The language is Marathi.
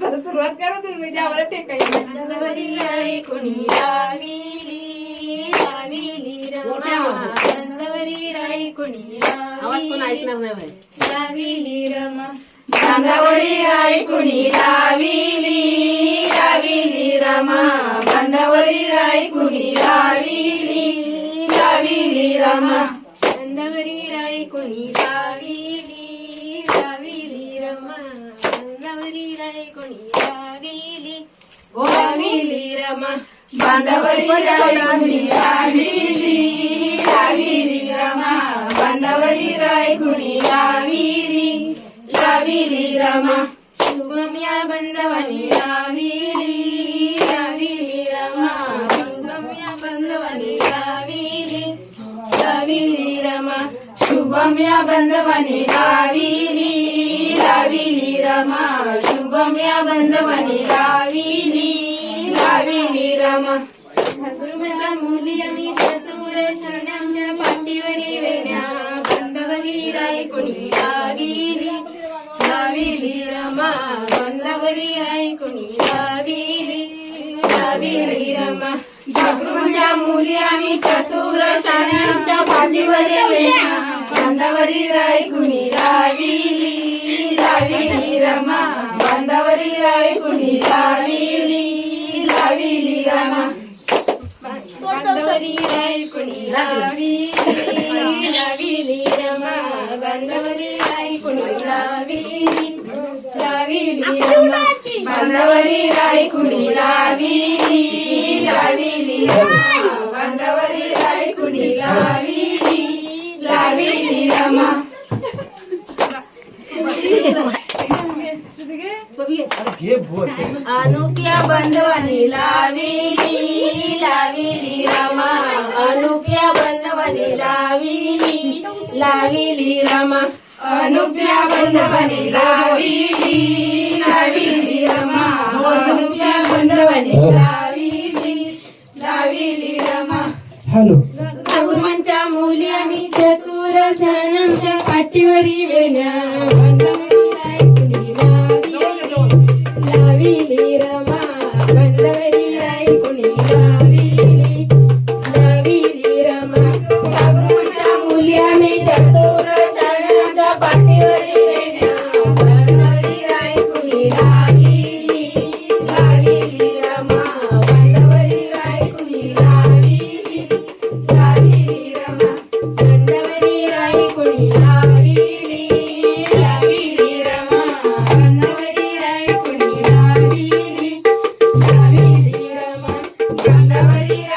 सुरुवात करा तुम्ही त्यावर टेकायची बंदवरी आई कुणी लाविली लाविली रमा. बंदवरी आई कुणी आवाज कोण ऐकणार नाही रमा. बांधावरी आई कुणी रमा. बांधावरी रमा. लाविली रमा. बांधवरी आई कुणी लाविली लाविली रमा. बांधवरी आई लाविली लाविली रमा. शुभम या बंदवनी लाविली लाविली रमा. शुभम या बंदवनी लाविली लाविली रमा. शुभम या बंधवनी लाविली लाविली रमा. शुभम या बंधवनी लाविली. लाविली रमा गुरुमाच्या मुली आम्ही चतुर शरणांच्या पाठीवरी वेण्या बंदवरी राय कुणी लाविली? लाविली रमा. बंदवरी राय कुणी लाविली? लाविली रमा. जागृतीच्या मुली आम्ही चतुर शाण्यांच्या पाठीवर वेण्या बांधावरी राय कुणी राविली लाविली रमा. बांधावरी राय कुणी राविली रमा बंदवरी राय कुणी लाविली लाविली. रमा बांधावरी राय कुणी लाविली लाविली रमा. बांधावरी रमा अनुप्या बंधवानी लाविली लाविली रमा. बंधवानी लाविली लाविली रमा. अनुप्या बंधवानी लाविली लाविली रमा. अनुप्या बंधवानी लाविली लाविली रमा. हॅलो. मुली आम्ही चतुर सणांच्या काठीवरी वेण्या. कुणी लाविली लाविली रमा. बंदवरी बंधवरी